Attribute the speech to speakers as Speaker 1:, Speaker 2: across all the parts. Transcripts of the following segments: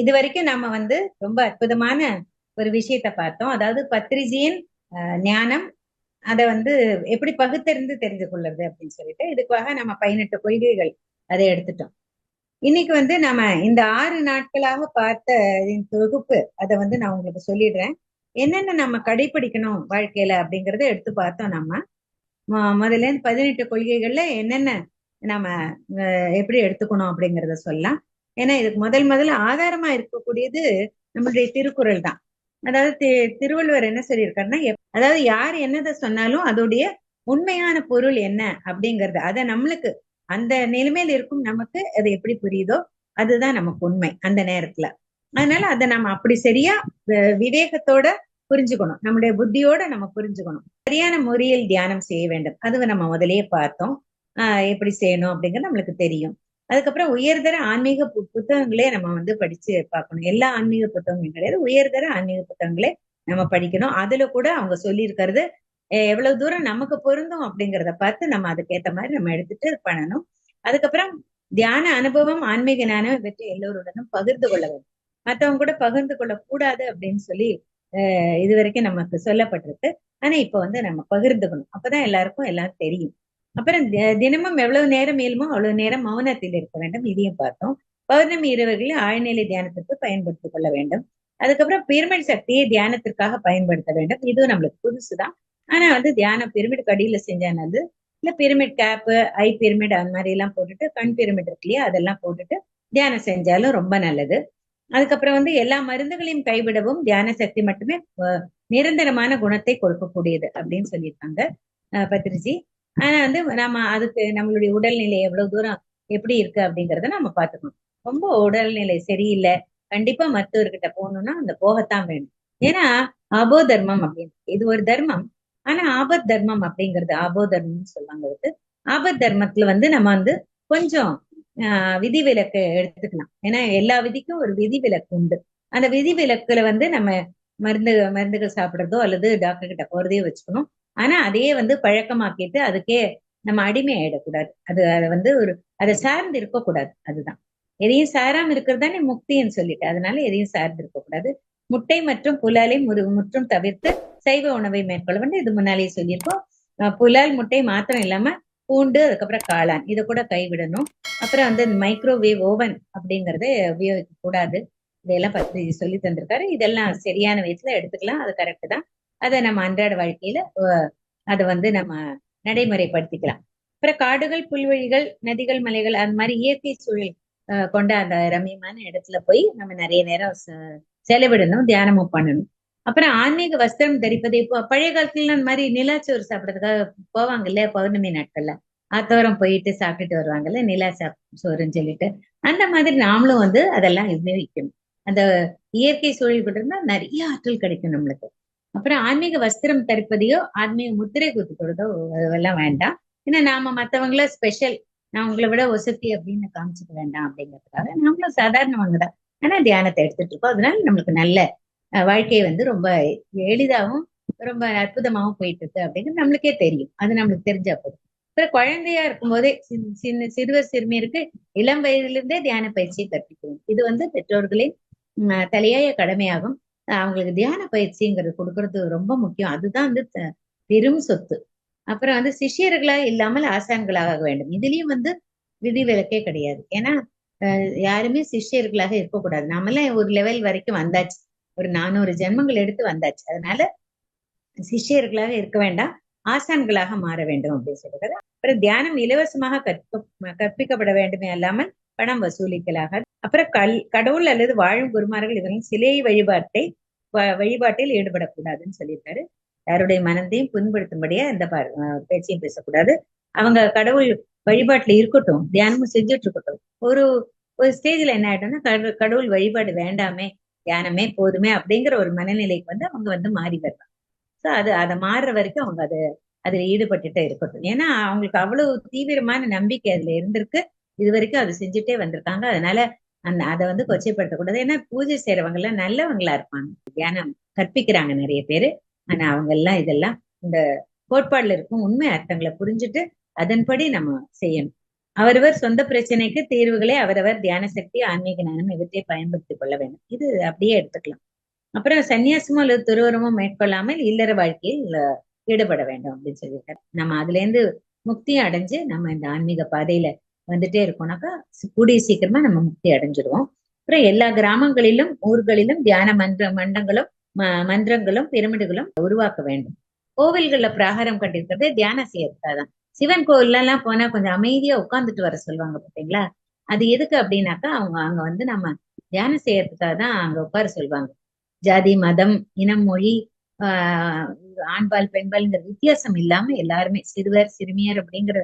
Speaker 1: இது வரைக்கும் நம்ம வந்து ரொம்ப அற்புதமான ஒரு விஷயத்த பார்த்தோம். அதாவது பத்ரிஜியின் ஞானம் அதை வந்து எப்படி பகுத்தறிந்து தெரிந்து கொள்ளுறது அப்படின்னு சொல்லிட்டு இதுக்காக நம்ம பதினெட்டு கொள்கைகள் அதை எடுத்துட்டோம். இன்னைக்கு வந்து நம்ம இந்த ஆறு நாட்களாக பார்த்த இதன் தொகுப்பு அதை வந்து நான் உங்களுக்கு சொல்லிடுறேன். என்னென்ன நம்ம கடைபிடிக்கணும் வாழ்க்கையில அப்படிங்கறத எடுத்து பார்த்தோம் நம்ம முதல்ல இருந்து பதினெட்டு கொள்கைகள்ல என்னென்ன நம்ம அஹ், எப்படி எடுத்துக்கணும் அப்படிங்கறத சொல்லலாம். ஏன்னா இதுக்கு முதல் முதல்ல ஆதாரமா இருக்கக்கூடியது நம்மளுடைய திருக்குறள் தான். அதாவது தி- திருவள்ளுவர் என்ன சொல்லியிருக்காருன்னா அதாவது யார் என்னதை சொன்னாலும் அதோடைய உண்மையான பொருள் என்ன அப்படிங்கறது அதை நம்மளுக்கு அந்த நிலைமையில இருக்கும் நமக்கு அது எப்படி புரியுதோ அதுதான் நமக்கு உண்மை அந்த நேரத்துல. அதனால அதை நம்ம அப்படி சரியா விவேகத்தோட புரிஞ்சுக்கணும். நம்முடைய புத்தியோட நம்ம புரிஞ்சுக்கணும். சரியான முறையில் தியானம் செய்ய வேண்டும். அது நம்ம முதலே பார்த்தோம். எப்படி செய்யணும் அப்படிங்கிறது நம்மளுக்கு தெரியும். அதுக்கப்புறம் உயர்தர ஆன்மீக பு- புத்தகங்களே நம்ம வந்து படிச்சு பார்க்கணும். எல்லா ஆன்மீக புத்தகங்களும் கிடையாது. உயர்தர ஆன்மீக புத்தகங்களே நம்ம படிக்கணும். அதுல கூட அவங்க சொல்லியிருக்கிறது எவ்வளவு தூரம் நமக்கு பொருந்தும் அப்படிங்கறத பார்த்து நம்ம அதுக்கேத்த மாதிரி நம்ம எடுத்துட்டு பண்ணணும். அதுக்கப்புறம் தியான அனுபவம் ஆன்மீக ஞானம் இவற்றை எல்லோருடனும் பகிர்ந்து கொள்ள வேண்டும். மத்தவங்க கூட பகிர்ந்து கொள்ள கூடாது அப்படின்னு சொல்லி அஹ் இது வரைக்கும் நமக்கு சொல்லப்பட்டிருக்கு. ஆனா இப்ப வந்து நம்ம பகிர்ந்துக்கணும். அப்பதான் எல்லாருக்கும் எல்லாம் தெரியும். அப்புறம் தினமும் எவ்வளவு நேரம் இயலுமோ அவ்வளவு நேரம் மௌனத்தில் இருக்க வேண்டும். இதையும் பார்த்தோம். பௌர்ணமி இரவுகளில் ஆழ்நிலை தியானத்திற்கு பயன்படுத்திக் கொள்ள வேண்டும். அதுக்கப்புறம் பிரமிட் சக்தியை தியானத்திற்காக பயன்படுத்த வேண்டும். இதுவும் நம்மளுக்கு புதுசுதான். ஆனா வந்து தியானம் பிரமிட் கடியில செஞ்சானது நல்லது. இல்ல பிரமிட் கேப்பு ஐ பிரமிட் அந்த மாதிரி எல்லாம் போட்டுட்டு கண் பிரமிட் இருக்கு இல்லையா அதெல்லாம் போட்டுட்டு தியானம் செஞ்சாலும் ரொம்ப நல்லது. அதுக்கப்புறம் வந்து எல்லா மருந்துகளையும் கைவிடவும் தியான சக்தி மட்டுமே நிரந்தரமான குணத்தை கொடுக்கக்கூடியது அப்படின்னு சொல்லியிருக்காங்க அஹ், பத்ரிஜி. ஆனா வந்து நம்ம அதுக்கு நம்மளுடைய உடல்நிலை எவ்வளவு தூரம் எப்படி இருக்கு அப்படிங்கறத நம்ம பாத்துக்கணும் ரொம்ப உடல்நிலை சரியில்லை. கண்டிப்பா மருத்துவர்கிட்ட போகணும்னா அந்த போகத்தான் வேணும். ஏன்னா அபோ தர்மம் அப்படின்னு இது ஒரு தர்மம். ஆனா ஆபத் தர்மம் அப்படிங்கிறது அபோ தர்மம்னு சொல்லுவாங்க அதுக்கு. ஆபத் தர்மத்துல வந்து நம்ம வந்து கொஞ்சம் ஆஹ் விதிவிலக்கு எடுத்துக்கலாம். ஏன்னா எல்லா விதிக்கும் ஒரு விதிவிலக்கு உண்டு. அந்த விதிவிலக்குல வந்து நம்ம மருந்து மருந்துகள் சாப்பிடுறதோ அல்லது டாக்டர் கிட்ட போறதையோ வச்சுக்கணும். ஆனா அதையே வந்து பழக்கமாக்கிட்டு அதுக்கே நம்ம அடிமை ஆயிடக்கூடாது. அது அதை வந்து ஒரு அதை சார்ந்து இருக்கக்கூடாது. அதுதான். எதையும் சாராம இருக்கிறது தானே முக்தின்னு சொல்லிட்டு. அதனால எதையும் சார்ந்து இருக்கக்கூடாது. முட்டை மற்றும் புலாலை முரு முற்றும் தவிர்த்து சைவ உணவை மேற்கொள்ள வேண்டும் இது முன்னாலேயே சொல்லியிருக்கோம். புலால் முட்டை மாத்திரம் இல்லாம பூண்டு அதுக்கப்புறம் காளான். இதை கூட கைவிடணும். அப்புறம் வந்து மைக்ரோவேவ் ஓவன் அப்படிங்கறத உபயோகிக்க கூடாது இதையெல்லாம் பத்தி சொல்லி தந்திருக்காரு. இதெல்லாம் சரியான வயசுல எடுத்துக்கலாம். அது கரெக்ட் தான். அதை நம்ம அன்றாட வாழ்க்கையில அதை வந்து நம்ம நடைமுறைப்படுத்திக்கலாம். அப்புறம் காடுகள் புல்வெளிகள் நதிகள் மலைகள் அந்த மாதிரி இயற்கை சூழல் கொண்ட அந்த ரம்மியமான இடத்துல போய் நம்ம நிறைய நேரம் செலவிடணும் தியானமும் பண்ணணும். அப்புறம் ஆன்மீக வஸ்திரம் தரிப்பதை. இப்போ பழைய காலத்துல அந்த மாதிரி நிலாச்சோறு சாப்பிட்றதுக்காக போவாங்கல்ல பௌர்ணமி நாட்கள்ல. ஆத்தோரம் போயிட்டு சாப்பிட்டுட்டு வருவாங்கல்ல நிலா சாப் சோறுன்னு சொல்லிட்டு. அந்த மாதிரி நாமளும் வந்து அதெல்லாம் உபயோகிக்கணும். அந்த இயற்கை சூழல் கூட இருந்தா நிறைய ஆற்றல் கிடைக்கும் நம்மளுக்கு. அப்புறம் ஆன்மீக வஸ்திரம் தரிப்பதையோ ஆன்மீக முத்திரை குத்துக்கிறதோ அதெல்லாம் வேண்டாம். ஏன்னா நாம மத்தவங்கள ஸ்பெஷல் நான் உங்களை விட ஒசத்தி அப்படின்னு காமிச்சுக்க வேண்டாம் அப்படிங்கிறதுக்காக நாமளும் சாதாரணவங்க தான். ஆனா தியானத்தை எடுத்துட்டு இருக்கோம். அதனால நம்மளுக்கு நல்ல அஹ், வாழ்க்கை வந்து ரொம்ப எளிதாகவும் ரொம்ப அற்புதமாவும் போயிட்டு இருக்கு அப்படிங்கிறது நம்மளுக்கே தெரியும். அது நம்மளுக்கு தெரிஞ்சா போதும். அப்புறம் குழந்தையா இருக்கும்போதே சின்ன சின்ன சிறுவர் சிறுமியருக்கு இளம் வயதிலிருந்தே தியான பயிற்சியை கற்பிக்கணும் இது வந்து பெற்றோர்களின் தலையாய கடமையாகும். அவங்களுக்கு தியான பயிற்சிங்கிறது கொடுக்கறது ரொம்ப முக்கியம். அதுதான் வந்து பெரும் சொத்து. அப்புறம் வந்து சிஷியர்களா இல்லாமல் ஆசான்களாக வேண்டும். இதுலயும் வந்து விதி விலக்கே கிடையாது. ஏன்னா யாருமே சிஷ்யர்களாக இருக்கக்கூடாது. நாமெல்லாம் ஒரு லெவல் வரைக்கும் வந்தாச்சு. ஒரு நானூறு ஜென்மங்கள் எடுத்து வந்தாச்சு. அதனால சிஷ்யர்களாக இருக்க வேண்டாம். ஆசான்களாக மாற வேண்டும் அப்படின்னு சொல்லுறது அப்புறம் தியானம் இலவசமாக கற்க கற்பிக்கப்பட வேண்டுமே அல்லாமல் பணம் வசூலிக்கலாக அப்புறம் கல் கடவுள் அல்லது வாழும் குருமார்கள் இவர்கள் சிலை வழிபாட்டை வழிபாட்டில் ஈடுபடக்கூடாதுன்னு சொல்லியிருக்காரு. யாருடைய மனதையும் புண்படுத்தும்படியா எந்த அஹ் பேச்சையும் பேசக்கூடாது. அவங்க கடவுள் வழிபாட்டுல இருக்கட்டும் தியானமும் செஞ்சுட்டு இருக்கட்டும். ஒரு ஒரு ஸ்டேஜ்ல என்ன ஆயிட்டோம்னா கடவுள் வழிபாடு வேண்டாமே தியானமே போதுமே அப்படிங்கிற ஒரு மனநிலைக்கு வந்து அவங்க வந்து மாறி வருவாங்க. சோ அது அதை மாறுற வரைக்கும் அவங்க அது அதுல ஈடுபட்டுட்டே இருக்கட்டும். ஏன்னா அவங்களுக்கு அவ்வளவு தீவிரமான நம்பிக்கை அதுல இருந்திருக்கு. இது வரைக்கும் அது செஞ்சுட்டே வந்திருக்காங்க. அதனால அந்த அதை வந்து கொச்சைப்படுத்தக்கூடாது. ஏன்னா பூஜை செய்யறவங்க எல்லாம் நல்லவங்களா இருப்பாங்க. தியானம் கற்பிக்கிறாங்க நிறைய பேரு. ஆனா அவங்க எல்லாம் இதெல்லாம் இந்த கோட்பாடுல இருக்கும் உண்மை அர்த்தங்களை புரிஞ்சுட்டு அதன்படி நம்ம செய்யணும். அவரவர் சொந்த பிரச்சனைக்கு தீர்வுகளை அவரவர் தியான சக்தி ஆன்மீக ஞானம் இவற்றை பயன்படுத்திக் கொள்ள வேண்டும். இது அப்படியே எடுத்துக்கலாம். அப்புறம் சன்னியாசமோ அல்லது துருவரமோ மேற்கொள்ளாமல் இல்லற வாழ்க்கையில் ஈடுபட வேண்டும் அப்படின்னு சொல்லியிருக்காரு. நம்ம அதுல இருந்து முக்தி அடைஞ்சு நம்ம இந்த ஆன்மீக பாதையில வந்துட்டே இருக்கோம்னாக்கா கூடிய சீக்கிரமா நம்ம முக்தி அடைஞ்சிடுவோம் அப்புறம் எல்லா கிராமங்களிலும் ஊர்களிலும் தியான மன்ற மண்டங்களும் ம- மன்றங்களும் பிரமிடுகளும் உருவாக்க வேண்டும். கோவில்கள்ல பிரகாரம் கட்டிருக்கிறது தியானம் செய்யறதுக்காதான் சிவன் கோவில்ல எல்லாம் போனா கொஞ்சம் அமைதியா உட்கார்ந்துட்டு வர சொல்லுவாங்க பாத்தீங்களா? அது எதுக்கு அப்படின்னாக்கா அவங்க அங்க வந்து நம்ம தியானம் செய்யறதுக்காக தான் அங்க உட்கார சொல்லுவாங்க. ஜாதி மதம் இனம் மொழி ஆஹ் ஆண்பால் பெண்பால்ங்கிற வித்தியாசம் இல்லாம எல்லாருமே சிறுவர் சிறுமியர் அப்படிங்கிற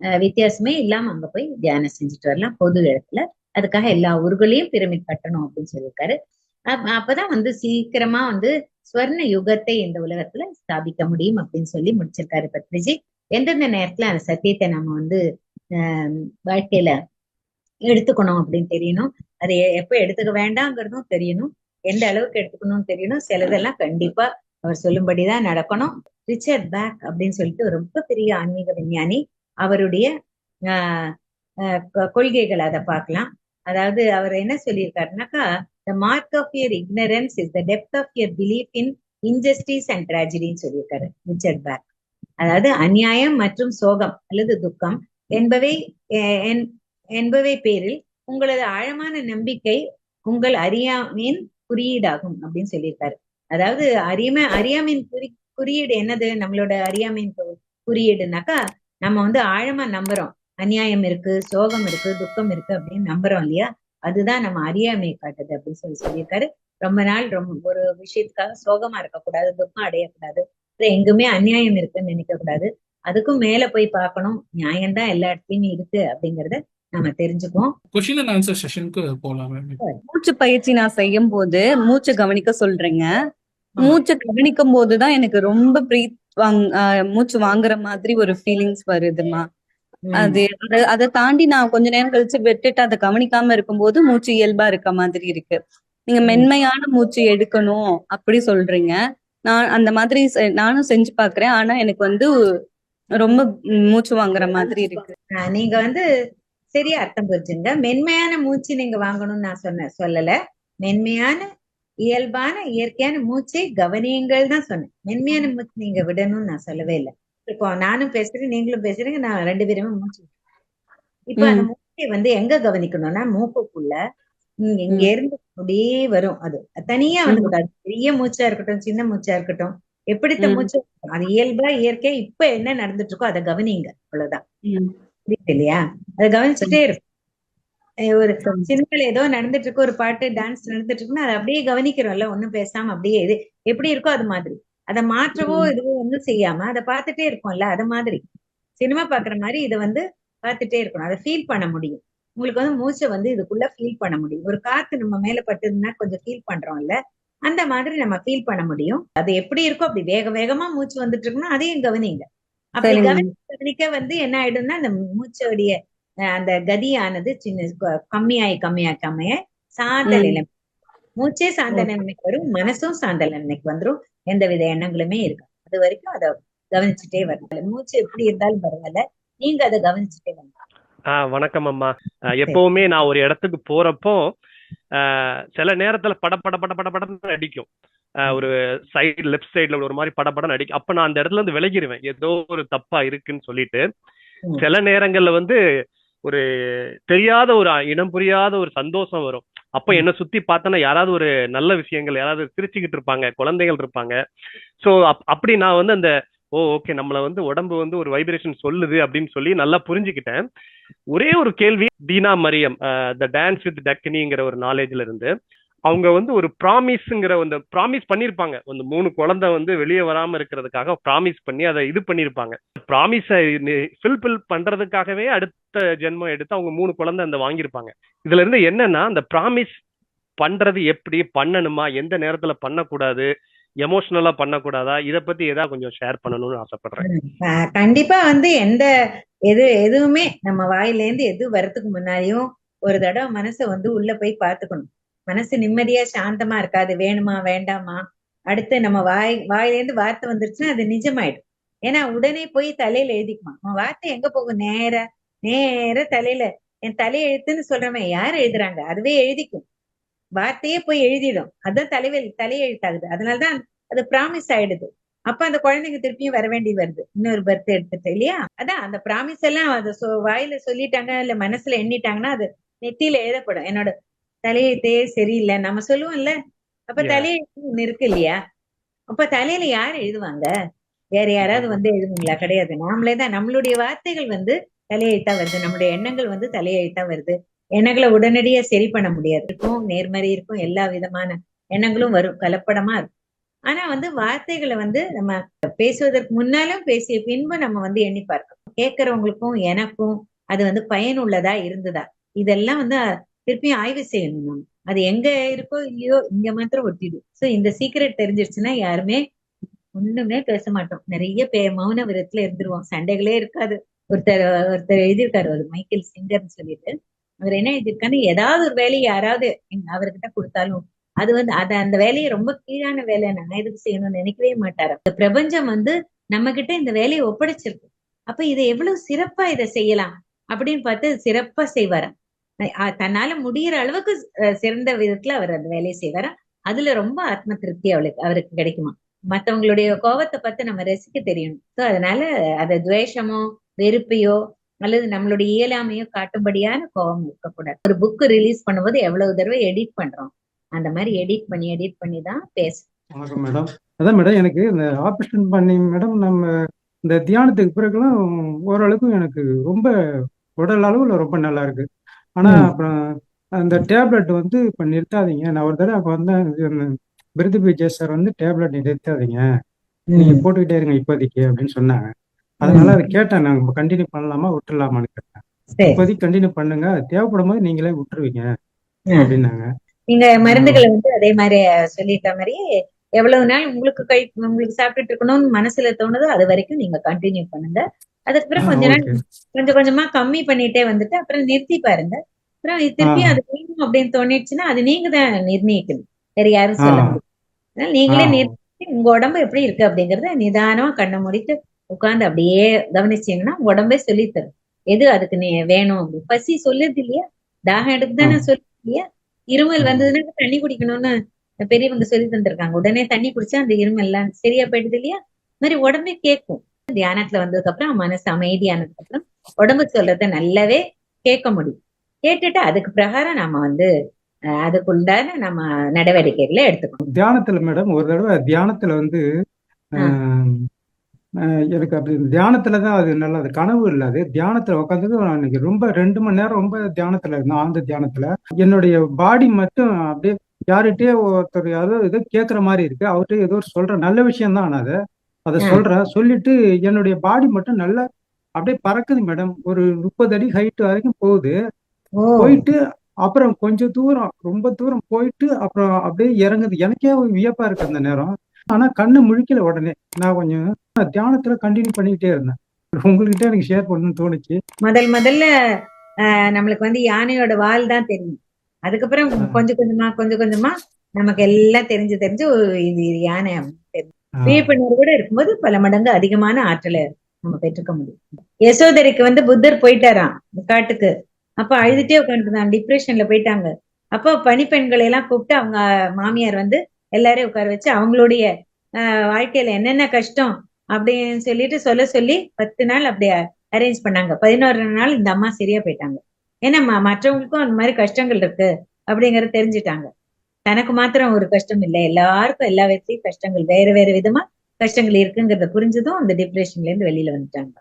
Speaker 1: வித்தியாசமே இல்லாம அங்க போய் தியானம் செஞ்சுட்டு வரலாம். பொது இடத்துல. அதுக்காக எல்லா ஊர்களையும் பிரமிட் கட்டணும் அப்படின்னு சொல்லியிருக்காரு. அப்ப- அப்பதான் வந்து சீக்கிரமா வந்து ஸ்வர்ண யுகத்தை இந்த உலகத்துல ஸ்தாபிக்க முடியும் அப்படின்னு சொல்லி முடிச்சிருக்காரு பத்ரிஜி எந்தெந்த நேரத்துல அந்த சத்தியத்தை நம்ம வந்து ஆஹ் வாழ்க்கையில எடுத்துக்கணும் அப்படின்னு தெரியணும். அதை எப்ப எடுத்துக்க வேண்டாங்கிறதும் தெரியணும். எந்த அளவுக்கு எடுத்துக்கணும்னு தெரியணும். சிலதெல்லாம் கண்டிப்பா அவர் சொல்லும்படிதான் நடக்கணும். ரிச்சர்ட் பேக் அப்படின்னு சொல்லிட்டு ரொம்ப பெரிய ஆன்மீக விஞ்ஞானி அவருடைய ஆஹ் கொள்கைகள் அதை பார்க்கலாம். அதாவது அவர் என்ன சொல்லியிருக்காருனாக்கா the mark of your ignorance is the depth of your belief in injustice and ட்ராஜடின்னு சொல்லியிருக்காரு ரிச்சர்ட் பேக். அதாவது அநியாயம் மற்றும் சோகம் அல்லது துக்கம் என்பவை என்- என்பவை பேரில் உங்களது ஆழமான நம்பிக்கை உங்கள் அறியாமையின் குறியீடாகும் அப்படின்னு சொல்லியிருக்காரு. அதாவது அறியாமை அறியாமையின் குறி குறியீடு என்னது? நம்மளோட அறியாமையின் கு- குறியீடுனாக்கா நம்ம வந்து ஆழமா நம்புறோம். அநியாயம் இருக்கு சோகம் இருக்கு துக்கம் இருக்கு அப்படின்னு நம்புறோம் இல்லையா? அதுதான் நம்ம அறியாமையை காட்டுது அப்படின்னு சொல்லி சொல்லியிருக்காரு. ரொம்ப நாள் ரொம்ப ஒரு விஷயத்துக்காக சோகமா இருக்கக்கூடாது துக்கம் அடையக்கூடாது எங்குமே அநியாயம் இருக்குன்னு நினைக்க கூடாது அதுக்கும் மேல போய் பார்க்கணும். நியாயம்தான் எல்லா இடத்துலயுமே இருக்கு அப்படிங்கறத நம்ம தெரிஞ்சுக்குவோம்.
Speaker 2: ஆன்சர் செஷனுக்கு போலாம்
Speaker 3: மூச்சு பயிற்சி நான் செய்யும் போது மூச்சை கவனிக்க சொல்றீங்க. மூச்சை கவனிக்கும் போதுதான் எனக்கு ரொம்ப பிரீத் மூச்சு வாங்குற மாதிரி ஒரு ஃபீலிங்ஸ் வருதுமா அது அத- தாண்டி நான் கொஞ்ச நேரம் கழிச்சு விட்டுட்டு அதை கவனிக்காம இருக்கும்போது மூச்சு இயல்பா இருக்க மாதிரி இருக்கு. நீங்க மென்மையான மூச்சு எடுக்கணும் அப்படி சொல்றீங்க. நான் அந்த மாதிரி நானும் செஞ்சு பாக்குறேன். ஆனா எனக்கு வந்து ரொம்ப மூச்சு வாங்குற மாதிரி இருக்கு.
Speaker 1: நீங்க வந்து சரியா அர்த்தம் புரிஞ்சுங்க. மென்மையான மூச்சு நீங்க வாங்கணும்னு நான் சொன்ன சொல்லல. மென்மையான இயல்பான இயற்கையான மூச்சை கவனியுங்கள் தான் சொன்னேன். மென்மையான மூச்சு நீங்க விடணும்னு நான் சொல்லவே இல்லை. இப்போ நானும் பேசுறேன் நீங்களும் பேசுறீங்க நான் ரெண்டு பேருமே மூச்சு. இப்போ அந்த மூச்சை வந்து எங்க கவனிக்கணும்னா மூக்குக்குள்ள இங்க இருந்து அப்படியே வரும் அது. தனியா
Speaker 3: ம்.
Speaker 1: வந்துக்கூடாது பெரிய மூச்சா இருக்கட்டும் சின்ன மூச்சா இருக்கட்டும் எப்படித்த மூச்சு அது இயல்பா இயற்கை இப்ப என்ன நடந்துட்டு இருக்கோ அதை கவனிங்க அவ்வளவுதான். புரியுது இல்லையா? அதை கவனிச்சுட்டே இருக்கும் ஒரு சினிமால ஏதோ நடந்துட்டு இருக்கு ஒரு பாட்டு டான்ஸ் நடந்துட்டு இருக்குன்னா அதை அப்படியே கவனிக்கிறோம்ல ஒண்ணும் பேசாம அப்படியே இது. எப்படி இருக்கோ அது மாதிரி. அதை மாற்றவோ இதுவோ ஒண்ணும் செய்யாம அதை பார்த்துட்டே இருக்கோம்ல அது மாதிரி. சினிமா பாக்குற மாதிரி இதை வந்து பார்த்துட்டே இருக்கணும். அதை ஃபீல் பண்ண முடியும். உங்களுக்கு வந்து மூச்சை வந்து இதுக்குள்ள ஃபீல் பண்ண முடியும். ஒரு காத்து நம்ம மேல பட்டுதுன்னா கொஞ்சம் ஃபீல் பண்றோம்ல அந்த மாதிரி நம்ம ஃபீல் பண்ண முடியும். அது எப்படி இருக்கோ அப்படி வேக வேகமா மூச்சு வந்துட்டு இருக்குன்னா அதையும் கவனிங்க. அப்படி கவனிக்க வந்து என்ன ஆயிடும்னா அந்த மூச்சோடைய அந்த கதியானது சின்ன கம்மியாயி கம்மியாய் கம்மியாய் சாந்த
Speaker 3: ம்.
Speaker 1: நிலைமை. மூச்சே சாந்த
Speaker 3: ஓகே
Speaker 1: நிலைமைக்கு வரும் மனசும் சாந்த நிலைமைக்கு வந்துரும். எந்தவித எண்ணங்களுமே இருக்கு அது வரைக்கும் அதை கவனிச்சுட்டே வரணும். மூச்சு எப்படி இருந்தாலும் பரவாயில்ல. நீங்க அதை கவனிச்சுட்டே வரணும்.
Speaker 4: ஆ வணக்கம் அம்மா. எப்பவுமே நான் ஒரு இடத்துக்கு போறப்போ சில நேரத்துல பட பட பட பட படன்னு அடிக்கும். ஒரு சைடு லெஃப்ட் சைடுல ஒரு மாதிரி பட படன்னு அடிக்கும். அப்ப நான் அந்த இடத்துல இருந்து விலகிருவேன். ஏதோ ஒரு தப்பா இருக்குன்னு சொல்லிட்டு சில நேரங்கள்ல வந்து ஒரு தெரியாத ஒரு இனம் புரியாத ஒரு சந்தோஷம் வரும். அப்ப என்ன சுத்தி பார்த்தோன்னா யாராவது ஒரு நல்ல விஷயங்கள் யாராவது சிரிச்சுக்கிட்டு இருப்பாங்க குழந்தைகள் இருப்பாங்க. சோ அப்படி நான் வந்து அந்த ஓ ஓகே நம்மள வந்து உடம்பு வந்து ஒரு வைப்ரேஷன் சொல்லுது அப்படின்னு சொல்லி நல்லா புரிஞ்சுக்கிட்டேன். ஒரே ஒரு கேள்வி Deena Mariam the dance with டக்கினிங்கிற ஒரு நாலேஜ்ல இருந்து அவங்க வந்து ஒரு ப்ராமிஸ்ங்கிற அந்த ப்ராமிஸ் பண்ணியிருப்பாங்க அந்த மூணு குழந்தை வந்து வெளியே வராம இருக்கிறதுக்காக ப்ராமிஸ் பண்ணி அதை இது பண்ணியிருப்பாங்க ப்ராமிஸை ஃபில்ஃபில் பண்றதுக்காகவே அடுத்த ஜென்மம் எடுத்து அவங்க மூணு குழந்தை அந்த வாங்கியிருப்பாங்க. இதுல இருந்து என்னன்னா அந்த ப்ராமிஸ் பண்றது எப்படி பண்ணணுமா எந்த நேரத்துல பண்ணக்கூடாது எமோஷனலா பண்ணக்கூடாதா இத பத்தி ஏதாவது கொஞ்சம் ஷேர் பண்ணணும்னு ஆசைப்படுறேன்.
Speaker 1: கண்டிப்பா வந்து எந்த எது எதுவுமே நம்ம வாயில இருந்து எது வர்றதுக்கு முன்னாடியும் ஒரு தடவை மனசை வந்து உள்ள போய் பார்த்துக்கணும். மனசு நிம்மதியா சாந்தமா இருக்காது வேணுமா வேண்டாமா? அடுத்து நம்ம வாய் வாயில இருந்து வார்த்தை வந்துருச்சுன்னா அது நிஜமாயிடும். ஏன்னா உடனே போய் தலையில எழுதிக்குமா உன் வார்த்தை எங்க போகும்? நேர நேர தலையில. என் தலையெழுத்துன்னு சொல்றவன் யார் எழுதுறாங்க? அதுவே எழுதிக்கும். வார்த்தையே போய் எழுதிடும். அதான் தலைவலி தலையெழுத்தாகுது அதனாலதான் அது ப்ராமிஸ் ஆயிடுது. அப்ப அந்த குழந்தைங்க திருப்பியும் வர வேண்டி வருது. இன்னொரு பர்த் எடுத்துட்டு இல்லையா? அதான் அந்த ப்ராமிஸ் எல்லாம் அதை சொ- வாயில சொல்லிட்டாங்க இல்ல மனசுல எண்ணிட்டாங்கன்னா அது நெத்தியில எழுதப்படும். என்னோட தலையெழுத்தே சரியில்லை. நம்ம சொல்லுவோம்ல. அப்ப
Speaker 4: Yeah.
Speaker 1: தலையெழுத்து ஒண்ணு இருக்கு இல்லையா? அப்ப தலையில யார் எழுதுவாங்க? வேற யாராவது வந்து எழுதுங்களா கிடையாது. நாமளே தான் நம்மளுடைய வார்த்தைகள் வந்து தலையெழுத்தா வருது. நம்மளுடைய எண்ணங்கள் வந்து தலையெழுத்தா வருது. எண்ணங்களை உடனடியா சரி பண்ண முடியாது. இருக்கும் நேர்மறை இருக்கும் எல்லா விதமான எண்ணங்களும் வரும். கலப்படமா இருக்கும். ஆனா வந்து வார்த்தைகளை வந்து நம்ம பேசுவதற்கு முன்னாலும் பேசிய பின்பு நம்ம வந்து எண்ணி பார்க்கணும். கேட்கறவங்களுக்கும் எனக்கும் அது வந்து பயனுள்ளதா இருந்ததா? இதெல்லாம் வந்து திருப்பியும் ஆய்வு செய்யணும். நம்ம அது எங்க இருக்கோ இல்லையோ இங்க மாத்திரம் ஒட்டிடும். சோ இந்த சீக்கிரட் தெரிஞ்சிருச்சுன்னா யாருமே ஒண்ணுமே பேச மாட்டோம். நிறைய பே மௌன விரத்துல இருந்துருவோம். சண்டைகளே இருக்காது. ஒருத்தர் ஒருத்தர் எழுதியிருக்காரு ஒரு மைக்கேல் சிங்கர்னு சொல்லிட்டு. அவர் என்ன எழுதியிருக்காரு ஏதாவது ஒரு வேலையை யாராவது அவர்கிட்ட கொடுத்தாலும் அது வந்து அது அந்த வேலையை ரொம்ப கீழான வேலை நான் எதுக்கு செய்யணும்னு நினைக்கவே மாட்டாரு. இந்த பிரபஞ்சம் வந்து நம்ம கிட்ட இந்த வேலையை ஒப்படைச்சிருக்கு. அப்ப இதை எவ்வளவு சிறப்பா இதை செய்யலாம் அப்படின்னு பார்த்து சிறப்பா செய்வாராம் தன்னால முடியிற அளவுக்கு சிறந்த விதத்துல அவர் அந்த வேலையை செய்வாரு. அதுல ரொம்ப ஆத்ம திருப்தி அவளுக்கு அவருக்கு கிடைக்குமா. மத்தவங்களுடைய கோபத்தை பார்த்து நம்ம ரசிக்க தெரியணும். சோ அதனால அத துவேஷமோ வெறுப்பையோ அல்லது நம்மளுடைய இயலாமையோ காட்டும்படியான கோபம் இருக்கக்கூடாது. ஒரு புக் ரிலீஸ் பண்ணும்போது எவ்வளவு தடவை எடிட் பண்றோம். அந்த மாதிரி எடிட் பண்ணி எடிட் பண்ணி தான் பேச.
Speaker 5: மேடம் அதான் மேடம் எனக்கு இந்த ஆப்ரேஷன் பண்ணி மேடம் நம்ம இந்த தியானத்துக்கு பிறகுலாம் ஓரளவுக்கு எனக்கு ரொம்ப உடல் அளவுல ரொம்ப நல்லா இருக்கு. ஆனா. அப்புறம் அந்த டேப்லெட் வந்து இப்ப நிறுத்தாதீங்க. நான் ஒரு தடவை அப்ப வந்தேன் பிரித்து விஜய் சார் வந்து டேப்லெட் நிறுத்தாதீங்க. நீங்க. போட்டுக்கிட்டே இருங்க இப்போதைக்கு அப்படின்னு சொன்னாங்க. அதனால. அதை கேட்டேன். நாங்க கண்டினியூ பண்ணலாமா? விட்டுலாமான்னு கேட்டேன். இப்போதைக்கு கண்டினியூ பண்ணுங்க. தேவைப்படும் போது நீங்களே விட்டுருவீங்க. அப்படின்னாங்க.
Speaker 1: நீங்க மருந்துகளை வந்து அதே மாதிரி சொல்லிட்ட மாதிரி எவ்வளவு நாள் உங்களுக்கு கழி உங்களுக்கு சாப்பிட்டுட்டு இருக்கணும்னு மனசுல தோணுதோ அது வரைக்கும் நீங்க கண்டினியூ பண்ணுங்க. அதுக்கு பிறகு கொஞ்ச நாள் கொஞ்சம் கொஞ்சமா கம்மி பண்ணிட்டே வந்துட்டு அப்புறம் நிறுத்தி பாருங்க. அப்புறம் திருப்பி. அது வேணும் அப்படின்னு தோணிடுச்சுன்னா அது நீங்க தான் நிர்ணயிக்கணும். வேற யாரும் சொல்ல அதனால நீங்களே. நிறுத்தி உங்க உடம்பு எப்படி இருக்கு அப்படிங்கறத நிதானமா கண்ணை மூடிட்டு உட்கார்ந்து அப்படியே கவனிச்சீங்கன்னா உங்க உடம்பே சொல்லி தரும் எது அதுக்கு நீ வேணும் அப்படி பசி சொல்லுது இல்லையா? தாகம் எடுக்குதானே சொல்லுது இல்லையா? இருமல். வந்ததுன்னா தண்ணி குடிக்கணும்னு பெரியவங்க சொல்லி தந்திருக்காங்க. உடனே தண்ணி குடிச்சா அந்த இருமல் எல்லாம் சரியா போயிடுது இல்லையா? மாதிரி உடம்பே கேட்கும். தியானத்துல வந்ததுக்கு அப்புறம் மனசு அமைதியானதுக்கு அப்புறம் உடம்பு சொல்றத நல்லாவே கேட்க முடியும். கேட்டுட்டு அதுக்கு பிரகாரம் நம்ம வந்து அதுக்குண்டான நம்ம நடவடிக்கைகளை எடுத்துக்கணும்.
Speaker 5: தியானத்துல மேடம் ஒரு தடவை தியானத்துல வந்து எனக்கு அப்படி தியானத்துல தான் அது நல்ல அது கனவு இல்லை. அது தியானத்துல உட்காந்து நான் இன்னைக்கு ரொம்ப ரெண்டு மணி நேரம் ரொம்ப தியானத்துல இருந்தேன் ஆழ்ந்த தியானத்துல. என்னுடைய பாடி மட்டும் அப்படியே யார்கிட்டயே ஒருத்தர் யாரோ ஏதோ கேட்குற மாதிரி இருக்கு. அவர்கிட்ட ஏதோ ஒரு சொல்ற நல்ல விஷயம் தான் நான் அதை. அதை. சொல்றேன் சொல்லிட்டு என்னுடைய பாடி மட்டும் நல்லா அப்படியே பறக்குது மேடம் ஒரு முப்பது அடி ஹைட் வரைக்கும் போகுது. போயிட்டு அப்புறம் கொஞ்சம் தூரம் ரொம்ப தூரம் போயிட்டு அப்புறம் அப்படியே இறங்குது. எனக்கே வியப்பா இருக்கு அந்த நேரம். ஆனா கண்ணு முழிக்கல உடனே. நான் கொஞ்சம் தியானத்துல கண்டினியூ பண்ணிக்கிட்டே இருந்தேன். உங்ககிட்ட எனக்கு ஷேர் பண்ணணும்னு தோணுச்சு.
Speaker 1: முதல் முதல்ல நம்மளுக்கு வந்து யானையோட வால் தான் தெரியும். அதுக்கப்புறம். கொஞ்சம் கொஞ்சமா கொஞ்சம் கொஞ்சமா நமக்கு எல்லாம் தெரிஞ்சு தெரிஞ்சு இது யானை அப்படின்னு கூட இருக்கும்போது பல மடங்கு அதிகமான ஆற்றலை நம்ம பெற்றுக்க முடியும். யசோதரிக்கு வந்து புத்தர் போயிட்டாராம் காட்டுக்கு. அப்ப அழுதுட்டே உட்காந்துருந்தான் டிப்ரெஷன்ல போயிட்டாங்க. அப்போ பணிப்பெண்களை எல்லாம் கூப்பிட்டு அவங்க மாமியார் வந்து எல்லாரையும் உட்கார வச்சு அவங்களுடைய ஆஹ், வாழ்க்கையில என்னென்ன கஷ்டம் அப்படின்னு சொல்லிட்டு சொல்ல சொல்லி பத்து நாள் அப்படியே அரேஞ்ச் பண்ணாங்க. பதினோரு நாள் இந்த அம்மா சரியா போயிட்டாங்க. ஏன்னா மற்றவங்களுக்கும் அந்த மாதிரி கஷ்டங்கள் இருக்கு அப்படிங்கறத தெரிஞ்சுட்டாங்க. தனக்கு மாத்திரம் ஒரு கஷ்டம் இல்லை. எல்லாருக்கும் எல்லா விதத்திலயும் கஷ்டங்கள் வேற வேற விதமா கஷ்டங்கள் இருக்குங்கிறத புரிஞ்சதும் அந்த டிப்ரெஷன்ல இருந்து வெளியில வந்துட்டாங்க.